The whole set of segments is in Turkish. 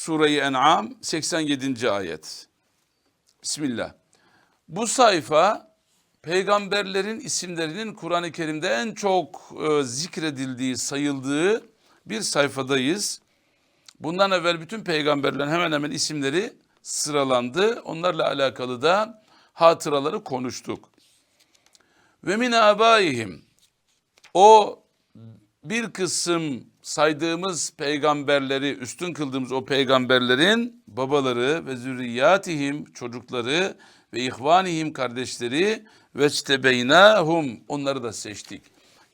Sure-i En'am 87. ayet. Bismillah. Bu sayfa peygamberlerin isimlerinin Kur'an-ı Kerim'de en çok e, zikredildiği, sayıldığı bir sayfadayız. Bundan evvel bütün peygamberlerin hemen hemen isimleri sıralandı. Onlarla alakalı da hatıraları konuştuk. Ve min abaihim o bir kısım saydığımız peygamberleri, üstün kıldığımız o peygamberlerin babaları ve zürriyatihim çocukları ve ihvanihim kardeşleri ve istebeynahum onları da seçtik.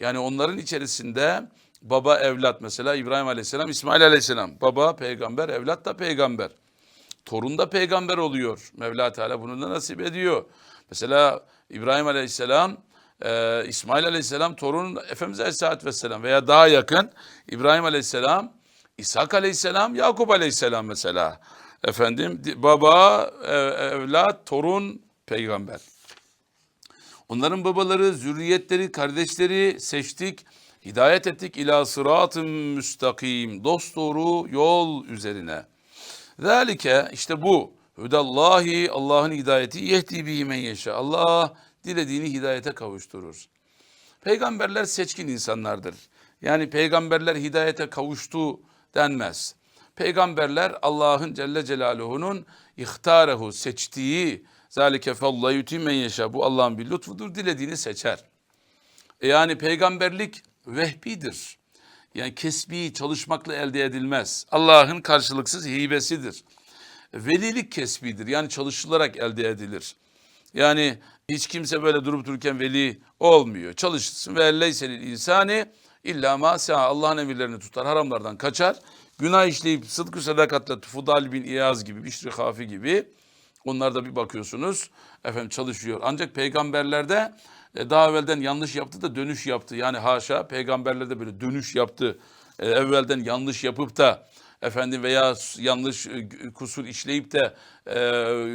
Yani onların içerisinde baba evlat mesela İbrahim Aleyhisselam, İsmail Aleyhisselam. Baba peygamber, evlat da peygamber. Torun da peygamber oluyor. Mevla Teala bunu da nasip ediyor. Mesela İbrahim Aleyhisselam, e, İsmail Aleyhisselam torun Efendimiz Aleyhisselatü Vesselam veya daha yakın İbrahim Aleyhisselam, İshak Aleyhisselam, Yakup Aleyhisselam mesela. Efendim di- baba, e, evlat, torun, peygamber. Onların babaları, zürriyetleri, kardeşleri seçtik. Hidayet ettik ila sıratın müstakim. Dosdoğru yol üzerine. Zalike işte bu. Hüdallahi Allah'ın hidayeti yehdi bihi men yeşe. Allah dilediğini hidayete kavuşturur. Peygamberler seçkin insanlardır. Yani peygamberler hidayete kavuştu denmez. Peygamberler Allah'ın Celle Celaluhu'nun ihtarehu seçtiği zalike fallahu yuti men yeşa. Bu Allah'ın bir lütfudur. Dilediğini seçer. E Yani peygamberlik vehbidir. Yani kesbi çalışmakla elde edilmez. Allah'ın karşılıksız hibesidir. Velilik kesbidir. Yani çalışılarak elde edilir. Yani hiç kimse böyle durup dururken veli olmuyor. Çalışırsın ve leyselil insani illa ma. Allah'ın emirlerini tutar, haramlardan kaçar. Günah işleyip sıdkı sadakatle Fudal bin İyaz gibi, Bişri Hafi gibi onlar da bir bakıyorsunuz efendim çalışıyor. Ancak peygamberlerde e, daha evvelden yanlış yaptı da dönüş yaptı. Yani haşa peygamberlerde böyle dönüş yaptı. E, evvelden yanlış yapıp da efendim veya yanlış e, kusur işleyip de e,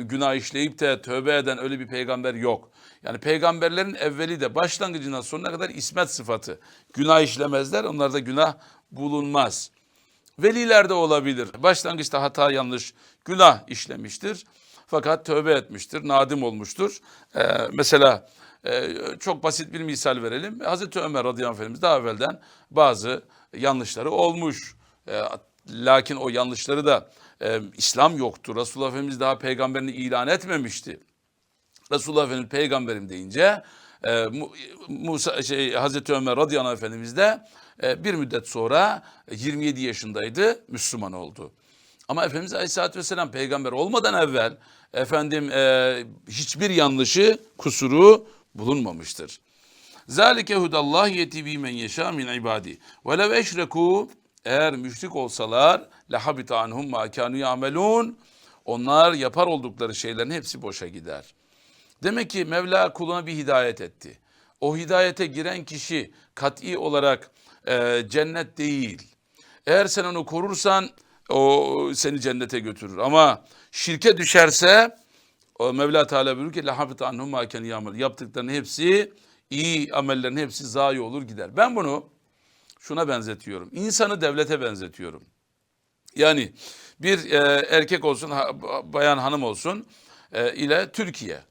günah işleyip de tövbe eden öyle bir peygamber yok. Yani peygamberlerin evveli de başlangıcından sonuna kadar ismet sıfatı. Günah işlemezler, onlarda günah bulunmaz. Veliler de olabilir. Başlangıçta hata yanlış günah işlemiştir. Fakat tövbe etmiştir, nadim olmuştur. Ee, mesela e, çok basit bir misal verelim. Hazreti Ömer radıyallahu anh daha evvelden bazı yanlışları olmuş. Ee, lakin o yanlışları da e, İslam yoktu. Resulullah Efendimiz daha peygamberini ilan etmemişti. Resulullah Efendimiz peygamberim deyince e, Mu- Musa şey Hazreti Ömer radıyallahu Efendimiz de e, bir müddet sonra e, 27 yaşındaydı Müslüman oldu. Ama Efendimiz Aleyhisselatü Vesselam peygamber olmadan evvel efendim e, hiçbir yanlışı, kusuru bulunmamıştır. Zalike hudallah yeti bi men yeşâ min ibadi. Ve lev eşrekû eğer müşrik olsalar lehabita anhum ma kânû ya'melûn. Onlar yapar oldukları şeylerin hepsi boşa gider. Demek ki Mevla kuluna bir hidayet etti. O hidayete giren kişi kat'i olarak e, cennet değil. Eğer sen onu korursan o seni cennete götürür. Ama şirke düşerse o Mevla Teala buyuruyor ki lahabit anhum ma kâne ya'mel. Yaptıklarının hepsi iyi amellerin hepsi zayi olur gider. Ben bunu şuna benzetiyorum. İnsanı devlete benzetiyorum. Yani bir e, erkek olsun, ha- bayan hanım olsun e, ile Türkiye.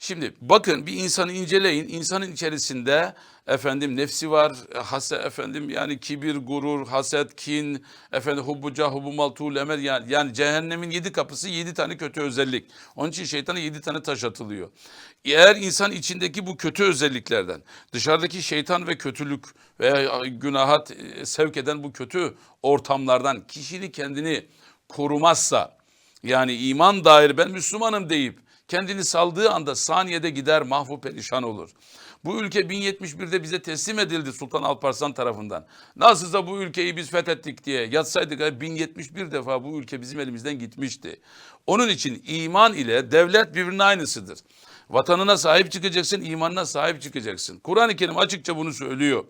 Şimdi bakın bir insanı inceleyin. İnsanın içerisinde efendim nefsi var, haset efendim yani kibir, gurur, haset, kin, efendim hubbuca, hubbumal tuğul emel yani, yani cehennemin yedi kapısı yedi tane kötü özellik. Onun için şeytana yedi tane taş atılıyor. Eğer insan içindeki bu kötü özelliklerden dışarıdaki şeytan ve kötülük veya günaha e, sevk eden bu kötü ortamlardan kişini kendini korumazsa yani iman dair ben Müslümanım deyip kendini saldığı anda saniyede gider mahvu perişan olur. Bu ülke 1071'de bize teslim edildi Sultan Alparslan tarafından. Nasılsa bu ülkeyi biz fethettik diye yatsaydık 1071 defa bu ülke bizim elimizden gitmişti. Onun için iman ile devlet birbirinin aynısıdır. Vatanına sahip çıkacaksın, imanına sahip çıkacaksın. Kur'an-ı Kerim açıkça bunu söylüyor.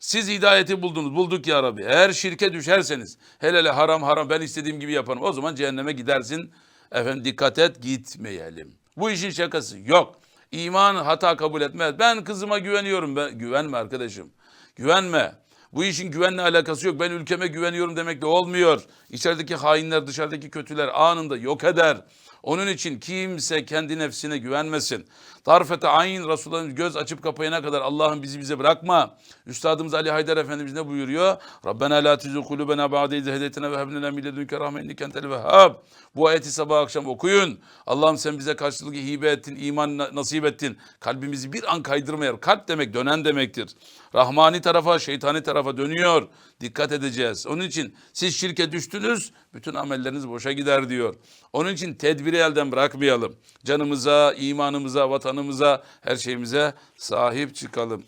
Siz hidayeti buldunuz. Bulduk ya Rabbi. Eğer şirke düşerseniz hele hele haram haram ben istediğim gibi yaparım. O zaman cehenneme gidersin. Efendim dikkat et gitmeyelim. Bu işin şakası yok. İman hata kabul etmez. Ben kızıma güveniyorum. Ben, güvenme arkadaşım. Güvenme. Bu işin güvenle alakası yok. Ben ülkeme güveniyorum demekle olmuyor. İçerideki hainler, dışarıdaki kötüler anında yok eder. Onun için kimse kendi nefsine güvenmesin. Tarfete ayin Resulullah'ın göz açıp kapayana kadar Allah'ım bizi bize bırakma. Üstadımız Ali Haydar Efendimiz ne buyuruyor? Rabbena la tuzigh kulubena ba'de iz hedeytena ve hab lana min ledunke rahme inneke entel vehhab. Bu ayeti sabah akşam okuyun. Allah'ım sen bize karşılık hibe ettin, iman na- nasip ettin. Kalbimizi bir an kaydırmayalım. Kalp demek dönen demektir. Rahmani tarafa, şeytani tarafa dönüyor. Dikkat edeceğiz. Onun için siz şirke düştünüz, bütün amelleriniz boşa gider diyor. Onun için tedbiri elden bırakmayalım. Canımıza, imanımıza, vatanımıza, her şeyimize sahip çıkalım.